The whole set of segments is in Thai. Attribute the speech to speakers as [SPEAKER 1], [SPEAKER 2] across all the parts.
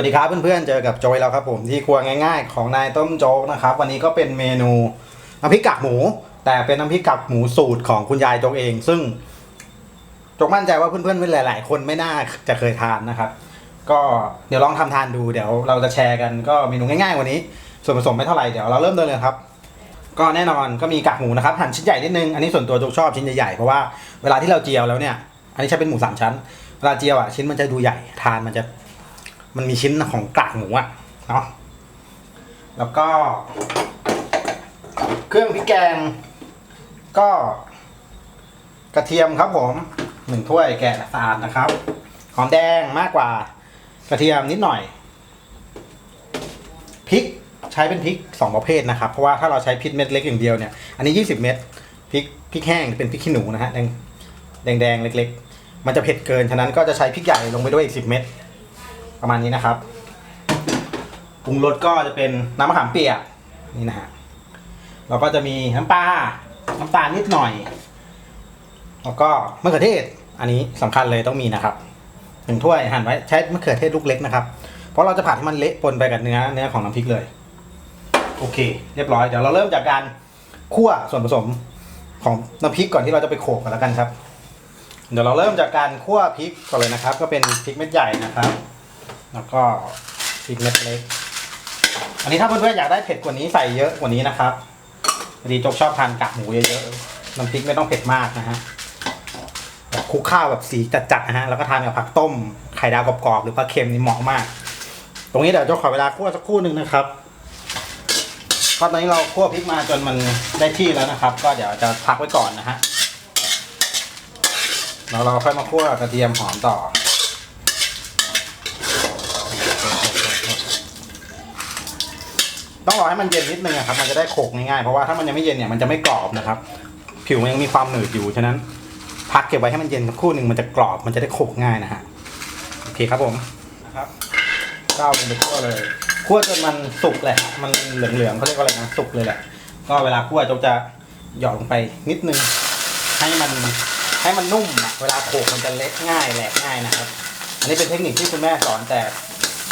[SPEAKER 1] วัสดีครับเพื่อนๆ เจอกับโจยแล้วครับผมที่ครัวง่ายๆ ของนายต้มโจ๊กนะครับ วันนี้ก็เป็นเมนูน้ำพริกกากหมู แต่เป็นน้ำพริกกากหมูสูตรของคุณยายโจ๊กเอง ซึ่งโจกมั่นใจว่าเพื่อนๆหลาย ๆ คนไม่น่าจะเคยทานนะครับ ก็เดี๋ยวลองทำทานดูเดี๋ยวเราจะแชร์กันก็เมนูง่ายๆวันนี้ ส่วนผสมไม่เท่าไหร่เดี๋ยวเราเริ่มเลยเลยครับ ก็แน่นอนก็มีกากหมูนะครับหั่นชิ้นใหญ่นิดนึงอันนี้ส่วนตัวโจกชอบชิ้นใหญ่ๆเพราะว่าเวลาที่เราเจียวแล้วเนี่ย อันนี้ใช้เป็นหมูสามชั้นเวลาเจียวอะชิ้นมันจะดูใหญ่ทานมันจะ มันมีชิ้นของกากหมูอะเนาะแล้วก็ เครื่องพริกแกง ก็กระเทียมครับผมหนึ่งถ้วยแกะสะอาดนะครับหอมแดงมากกว่ากระเทียมนิดหน่อยพริกใช้เป็นพริกสองประเภทนะครับ เพราะว่าถ้าเราใช้พริกเม็ดเล็กอย่างเดียวเนี่ยอันนี้ 20 เม็ดพริกพริกแห้งเป็นพริกขี้หนูนะฮะแดงแดงเล็ก ๆ มันจะเผ็ดเกินฉะนั้นก็จะใช้พริกใหญ่ลงไปด้วยอีก 10 เม็ด ประมาณนี้นะครับปรุงรสก็จะเป็นน้ำมะขามเปียกนี่นะฮะเราก็จะมีน้ำปลาน้ำตาลนิดหน่อย แล้วก็มะเขือเทศ อันนี้สำคัญเลยต้องมีนะครับหนึ่งถ้วยหั่นไว้ใช้มะเขือเทศลูกเล็กนะครับ เพราะเราจะผัดให้มันเละปนไปกับเนื้อเนื้อของน้ำพริกเลย โอเค เรียบร้อยเดี๋ยวเราเริ่มจากการคั่วส่วนผสมของน้ำพริกก่อนที่เราจะไปโขลกกันแล้วกันครับ เดี๋ยวเราเริ่มจากการคั่วพริกก่อนเลยนะครับ ก็เป็นพริกเม็ดใหญ่นะครับ แล้วก็พริกเม็ดเล็ก อันนี้ถ้าเพื่อนๆอยากได้เผ็ดกว่านี้ใส่เยอะกว่านี้นะครับพอดีโจกชอบทานกากหมูเยอะๆน้ำพริกไม่ต้องเผ็ดมากนะฮะแบบคลุกข้าวแบบสีจัดๆนะฮะแล้วก็ทานกับผักต้มไข่ดาวกรอบๆหรือปลาเค็มนี่เหมาะมาก ตรงนี้เดี๋ยวโจกขอเวลาคั่วสักครู่หนึ่งนะครับก็ตอนนี้เราคั่วพริกมาจนมันได้ที่แล้วนะครับ ก็เดี๋ยวจะพักไว้ก่อนนะฮะแล้วเราค่อยมาคั่วกระเทียมหอมต่อ ต้องรอให้มันเย็นนิดนึงอะครับ มันจะได้โขลกง่ายๆ เพราะว่าถ้ามันยังไม่เย็นเนี่ยมันจะไม่กรอบนะครับ ผิวมันยังมีความหนืดอยู่ ฉะนั้นพักเก็บไว้ให้มันเย็นสักครู่หนึ่งมันจะกรอบ มันจะได้โขลกง่ายนะฮะ โอเคครับผม นะครับก็เอาลงไปคั่วเลย คั่วจนมันสุกเลยมันเหลืองๆเขาเรียกว่าอะไรนะ สุกเลยแหละ ก็เวลาคั่วโจกจะหยอดลงไปนิดนึง ให้มันให้มันนุ่มอะเวลาโขลกมันจะเละง่ายแหลกง่ายนะครับ อันนี้เป็นเทคนิคที่คุณแม่สอนแต่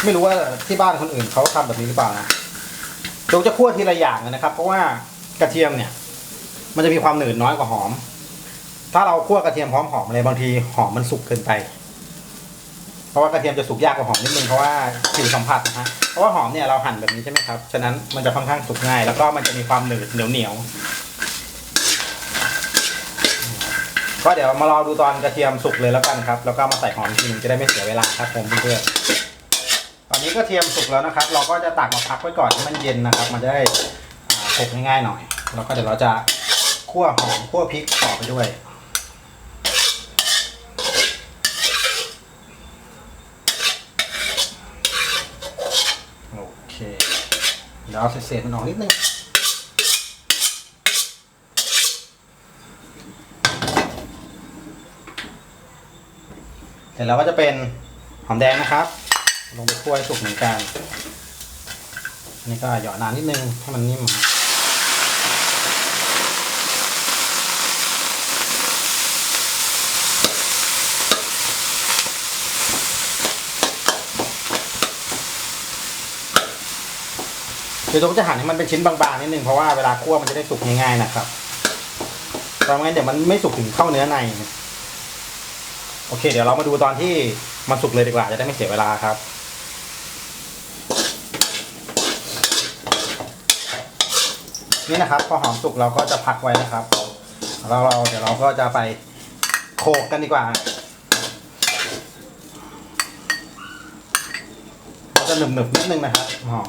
[SPEAKER 1] ไม่รู้ว่าที่บ้านคนอื่นเขาทำแบบนี้หรือเปล่านะ โจกจะคั่วทีละอย่างนะครับ เพราะว่ากระเทียมเนี่ย มันจะมีความหนืดน้อยกว่าหอม ถ้าเราคั่วกระเทียมพร้อมหอมเลยบางทีหอมมันสุกเกินไป เพราะว่ากระเทียมจะสุกยากกว่าหอมนิดนึงเพราะว่าผิวสัมผัสนะฮะเพราะว่าหอมเนี่ยเราหั่นแบบนี้ใช่ไหมครับฉะนั้นมันจะค่อนข้างสุกง่าย แล้วก็มันจะมีความหนืดเหนียวเหนียวก็เดี๋ยวมารอดูตอนกระเทียมสุกเลยแล้วกันครับ แล้วก็มาใส่หอมทีนึงจะได้ไม่เสียเวลาครับผมเพื่อน อนนี้กระเทียมสุกแล้วนะครับ เราก็จะตักมาพักไว้ก่อนให้มันเย็นนะครับ มันจะได้อ่าโขลกง่ายๆหน่อย แล้วก็เดี๋ยวเราจะคั่วหอมคั่วพริกต่อไปด้วยโอเคเดี๋ยวเอาเศษๆมันออกนิดนึงเสร็จแล้วก็จะเป็นหอมแดงนะครับ ลงไปคั่วให้สุกเหมือนกัน อันนี้ก็หยอดนานนิดนึงให้มันนิ่มคือต้องจะหั่นให้มันเป็นชิ้นบางๆนิดนึงเพราะว่าเวลาคั่วมันจะได้สุกง่ายๆนะครับเพราะไม่งั้นเดี๋ยวมันไม่สุกถึงเข้าเนื้อใน โอเค เดี๋ยวเรามาดูตอนที่มันสุกเลยดีกว่าจะได้ไม่เสียเวลาครับ นี่นะครับ พอหอมสุกเราก็จะพักไว้นะครับแล้วเราเดี๋ยวเราก็จะไปโขกกันดีกว่ามันจะหนึบๆนิดนึงนะครับหอม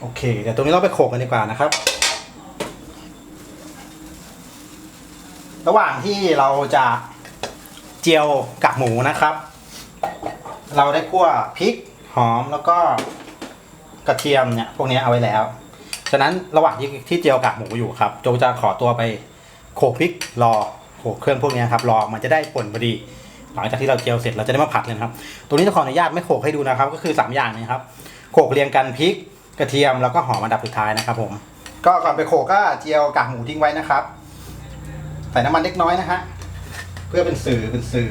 [SPEAKER 1] โอเค เดี๋ยวตรงนี้เราไปโขกกันดีกว่านะครับ ระหว่างที่เราจะเจียวกากหมูนะครับ เราได้คั่วพริกหอมแล้วก็กระเทียมเนี่ยพวกนี้เอาไว้แล้ว ฉะนั้นระหว่างที่ที่เจียวกากหมูอยู่ครับโจจะขอตัวไปโขกพริกรอโขกเครื่องพวกนี้ครับรอมันจะได้ป่นพอดี หลังจากที่เราเจียวเสร็จเราจะได้มาผัดเลยครับ ตรงนี้จะขออนุญาตไม่โขกให้ดูนะครับ ก็คือ 3 อย่างนี้ครับโขกเรียงกันพริกกระเทียมแล้วก็หอมอันดับสุดท้ายนะครับ ผม ก็ก่อนไปโขกก็เจียวกากหมูทิ้งไว้นะครับ ใส่น้ำมันเล็กน้อยนะฮะเพื่อเป็นสื่อเป็นสื่อ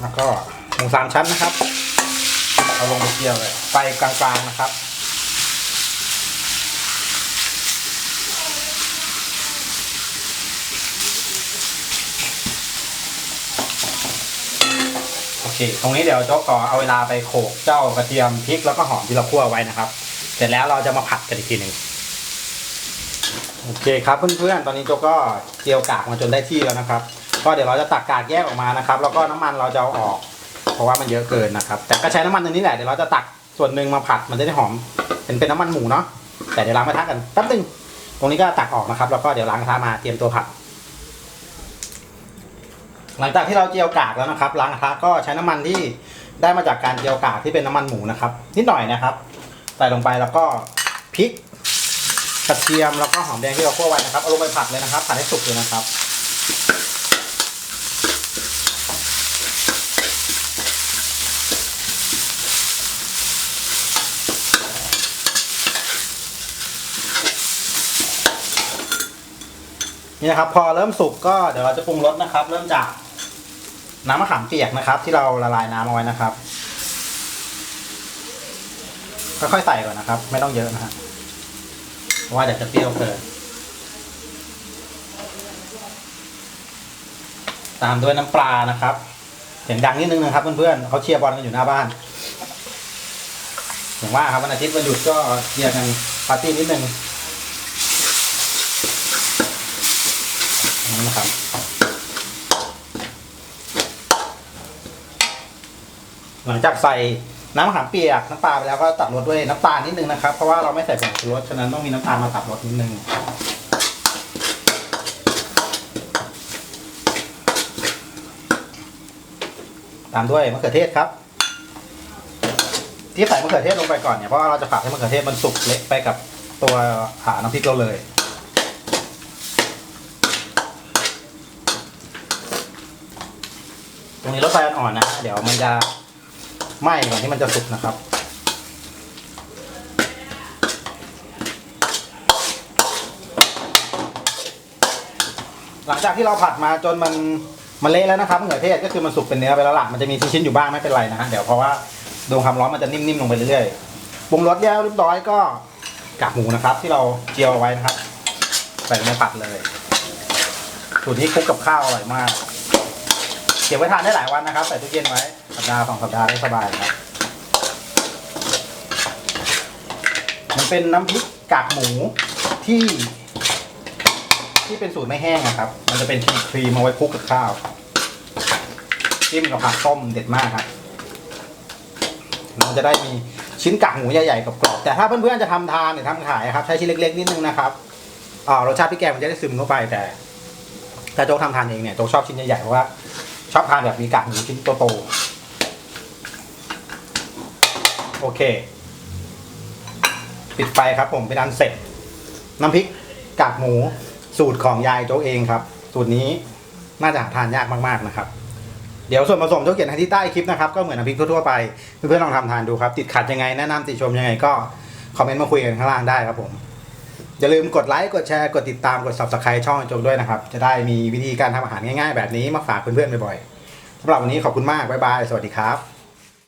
[SPEAKER 1] แล้วก็หมูสามชั้นนะครับ เอาลงไปเกี่ยวเลยไฟกลางๆนะครับโอเค ตรงนี้เดี๋ยวโจ๊กขอเอาเวลาไปโขลกเจ้ากระเทียมพริกแล้วก็หอมที่เราคั่วไว้นะครับ เสร็จแล้วเราจะมาผัดกันอีกทีหนึ่งโอเคครับเพื่อนๆ ตอนนี้โจ๊กก็เจียวกากมาจนได้ที่แล้วนะครับ ก็เดี๋ยวเราจะตักกากแยกออกมานะครับ แล้วก็น้ำมันเราจะเอาออก เพราะว่ามันเยอะเกินนะครับ แต่ก็ใช้น้ำมันตรงนี้แหละเดี๋ยวเราจะตักส่วนหนึ่งมาผัดมันจะได้หอมเป็นเป็นน้ำมันหมูเนาะแต่เดี๋ยวล้างกระทะกันแป๊บนึงตรงนี้ก็ตักออกนะครับ แล้วก็เดี๋ยวล้างกระทะมาเตรียมตัวผัด หลังจากที่เราเจียวกากแล้วนะครับล้างกระทะก็ใช้น้ำมันที่ได้มาจากการเจียวกากที่เป็นน้ำมันหมูนะครับ นิดหน่อยนะครับใส่ลงไปแล้วก็พริกกระเทียมแล้วก็หอมแดงที่เราคั่วไว้นะครับเอาลงไปผัดเลยนะครับผัดให้สุกเลยนะครับ นี่นะครับ พอเริ่มสุกก็เดี๋ยวเราจะปรุงรสนะครับ เริ่มจากน้ำมะขามเปียกนะครับ ที่เราละลายน้ำเอาไว้นะครับค่อยๆใส่ก่อนนะครับ ไม่ต้องเยอะนะฮะเพราะว่าเดี๋ยวจะเปรี้ยวเกินตามด้วยน้ำปลานะครับเสียงดังนิดนึงนะครับเพื่อนๆเขาเชียร์บอลกันอยู่หน้าบ้าน อย่างว่าครับวันอาทิตย์วันหยุดก็เชียร์กันปาร์ตี้นิดนึง นะครับ หลังจากใส่น้ำมะขามเปียกน้ำปลาไปแล้วก็ตัดรสด้วยน้ำตาลนิดนึงนะครับ เพราะว่าเราไม่ใส่ผงชูรสฉะนั้นต้องมีน้ำตาลมาตัดรสนิดนึงตามด้วยมะเขือเทศครับ ที่ใส่มะเขือเทศลงไปก่อนเนี่ยเพราะว่าเราจะผัดให้มะเขือเทศมันสุกเละไปกับตัวหาน้ำพริกเราเลย รงนี้รถไฟอ่อนๆนะฮะเดี๋ยวมันจะไหม้ก่อนที่มันจะสุกนะครับหลังจากที่เราผัดมาจนมันมันเละแล้วนะครับมะเขือเทศก็คือมันสุกเป็นเนื้อไปแล้วล่ะมันจะมีชิ้นๆอยู่บ้างไม่เป็นไรนะฮะเดี๋ยวเพราะว่าโดนความร้อนมันจะนิ่มๆลงไปเรื่อยๆปรุงรสแล้วเรียบร้อยก็กากหมูนะครับ ที่เราเจียวเอาไว้นะครับใส่ลงในผัดเลยสูตรนี้คลุกกับข้าวอร่อยมาก เก็บไว้ทานได้หลายวันนะครับ ใส่ตู้เย็นไว้สัปดาห์สองสัปดาห์ได้สบายครับ มันเป็นน้ำพริกกากหมูที่ ที่เป็นสูตรไม่แห้งนะครับ มันจะเป็นครีมครีมเอาไว้คลุกกับข้าวจิ้มกับผักต้มเด็ดมากครับมันจะได้มีชิ้นกากหมูใหญ่ๆกับกรอบแต่ถ้าเพื่อนๆจะทำทานหรือทำขายครับ ใช้ชิ้นเล็กๆนิดนึงนะครับรสชาติพริกแกงมันจะได้ซึมเข้าไปแต่ถ้าโจ๊กทำทานเองเนี่ยโจ๊กชอบชิ้นใหญ่ๆเพราะว่า ชอบทานแบบมีกากหมูชิ้นโตๆโอเค ปิดไฟครับผมเป็นอันเสร็จ น้ำพริกกากหมูสูตรของยายโจเองครับ สูตรนี้น่าจะทานยากมากๆนะครับ เดี๋ยวส่วนผสมโจ๊กเขียนให้ที่ใต้คลิปนะครับ ก็เหมือนน้ำพริกทั่วๆไป เพื่อนๆลองทำทานดูครับ ติดขัดยังไงแนะนำติชมยังไงก็คอมเมนต์มาคุยกันข้างล่างได้ครับผม อย่าลืมกดไลค์กดแชร์กดติดตามกด subscribe ช่องจงด้วยนะครับ จะได้มีวิธีการทำอาหารง่ายๆ แบบนี้มาฝากเพื่อนๆบ่อยๆสำหรับวันนี้ขอบคุณมากบ๊ายบายสวัสดีครับ